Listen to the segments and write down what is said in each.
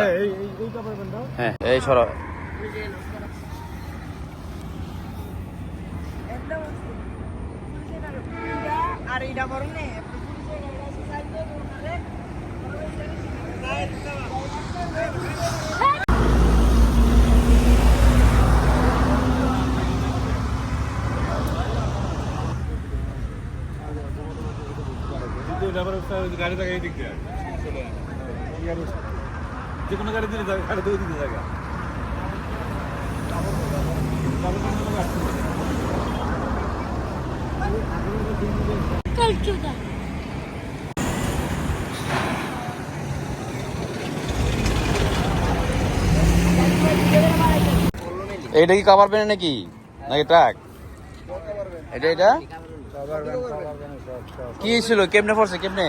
হ্যাঁ এই এই এই কাপড় প্যান্টটা হ্যাঁ সরো। আর বড় গাড়ি থাকে এই দিক দিয়ে। যে কোনো গাড়ি দিলে থাকে গাড়ি দিকে থাকে. এইটা কি কাভার পেনে নাকি? নাকি ট্রাক এটা এটা? কি ছিল? কেমনে পড়ছে? কেমনে?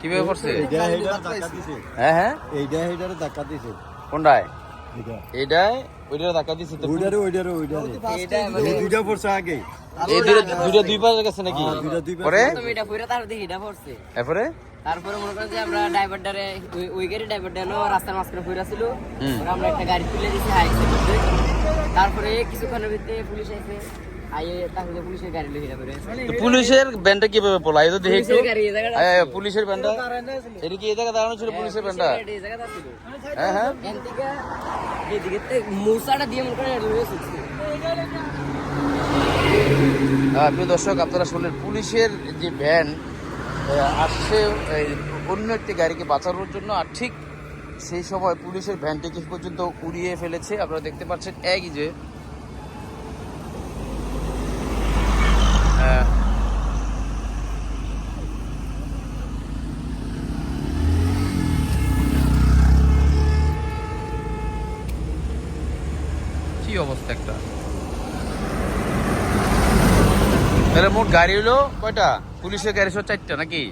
কীভাবে দিছে। হ্যাঁ হ্যাঁ। এইটা এইটার ধাক্কা দিছে। কোনটায় এইটা এইটাই ওইটা ধাক্কা দিচ্ছে তো। ওইটারে ওইটারে ওইটারে এই দুইটা পড়ছে আগে। এই দুইটা দুইটা দুই পাশে গেছে নাকি? হ্যাঁ, দুইটা দুই পরে? তুমি এটা পুরো তার দেখি এটা পড়ছে। এরপরে? তারপরে মনে করেন যে আমরা ড্রাইভারটারে ওই- ওই গাড়ি ড্রাইভারটা হলো রাস্তার মাঝখানে ফুরা ছিল হুম। আমরা একটা গাড়ি তুলে দিয়েছি হাই তারপরে কিছুক্ষণের ভিতরে পুলিশ তারপরে পুলিশের ব্যান্ডটা কীভাবে পড়ল? এই তো দেখি একটু পুলিশের ব্যান্ডটা? এটা কি এই জায়গায় দাঁড়ানো ছিল পুলিশের ব্যান্ডটা? হ্যাঁ হ্যাঁ। মনে আহ, প্রিয় দর্শক আপনারা শুনলেন পুলিশের যে ভ্যান আসছে অন্য একটি গাড়িকে বাঁচানোর জন্য আর ঠিক সেই সময় পুলিশের ভ্যানটি শেষ পর্যন্ত উড়িয়ে ফেলেছে। আপনারা দেখতে পাচ্ছেন একই যে কি অবস্থা একটা? মোট গাড়ি হলো কয়টা? চারটা নাকি?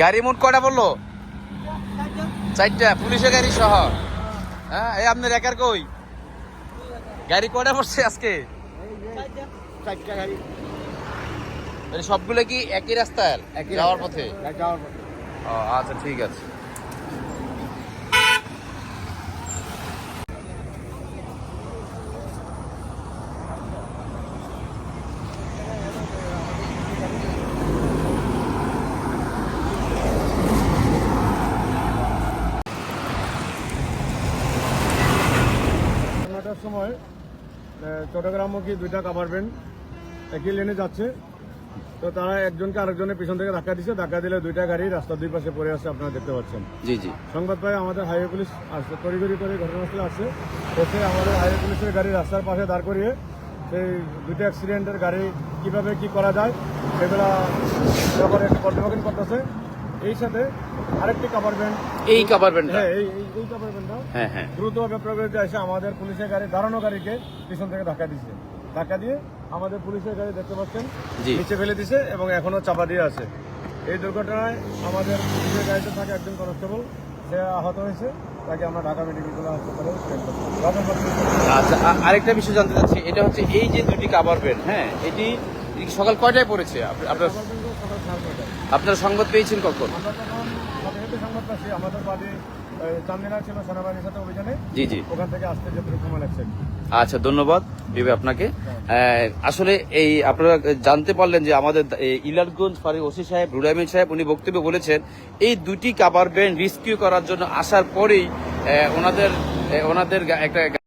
গাড়ি মোট কটা বলল? চারটা, পুলিশের গাড়ি সহ। হ্যাঁ এই আপনার একার কই? গাড়ি কটা পড়ছে আজকে? গাড়ি। মানে সবগুলো কি একই রাস্তায় একই যাওয়ার পথে? যাওয়ার পথে। ও, আচ্ছা ঠিক আছে। সময় চট্টগ্রামমুখী দুইটা কাভার ভ্যান একই লেনে যাচ্ছে। তো তারা একজনকে আরেকজনের পিছন থেকে ধাক্কা দিচ্ছে ধাক্কা দিলে দুইটা গাড়ি রাস্তার দুই পাশে পড়ে আছে আপনারা দেখতে পাচ্ছেন। জি জি। সংবাদ পাই আমাদের হাইওয়ে পুলিশ আসছে তড়িঘড়ি করে ঘটনাস্থলে আসছে। এসে আমাদের হাইওয়ে পুলিশের গাড়ি রাস্তার পাশে দাঁড় করিয়ে সেই দুইটা অ্যাক্সিডেন্টের গাড়ি কীভাবে কি করা যায় সেগুলা ব্যাপারে একটু পর্যবেক্ষণ করতেছে। এই সাথে আরেকটি কাভার ভ্যান এই কাভার ব্যান্ডটা হ্যাঁ এই এই- কাভার ভ্যানটা হ্যাঁ হ্যাঁ। দ্রুতভাবে প্রবেশে এসে আমাদের পুলিশের গাড়ি দাঁড়ানো গাড়িকে পিছন থেকে ধাক্কা দিচ্ছে ধাক্কা দিয়ে আমাদের পুলিশের গাড়ি দেখতে পাচ্ছেন। নিচে ফেলে দিছে এবং এখনও চাপা দিয়ে আছে। এই দুর্ঘটনায় আমাদের পুলিশের গাড়িতে থাকা একজন কনস্টেবল সে আহত হয়েছে। তাকে আমরা ঢাকা মেডিকেল হাসপাতালে আচ্ছা আরেকটা বিষয় জানতে চাচ্ছি। এটা হচ্ছে এই যে দুটি কাভার ব্যান্ড হ্যাঁ এটি সকাল কয়টায় পড়েছে? আপনার সকাল সাড়ে। আপনার সংবাদ পেয়েছেন কখন? জি জি। ওখান থেকে আসতে সময় লাগছে। আচ্ছা ধন্যবাদ বিবে আপনাকে। আসলে এই আপনারা জানতে পারলেন যে আমাদের ইলারগঞ্জ ফারি ওসি সাহেব রুরাইমিন সাহেব উনি বক্তব্যে বলেছেন এই দুটি কাবার ব্যান্ড রিস্কিউ করার জন্য আসার পরেই ওনাদের ওনাদের একটা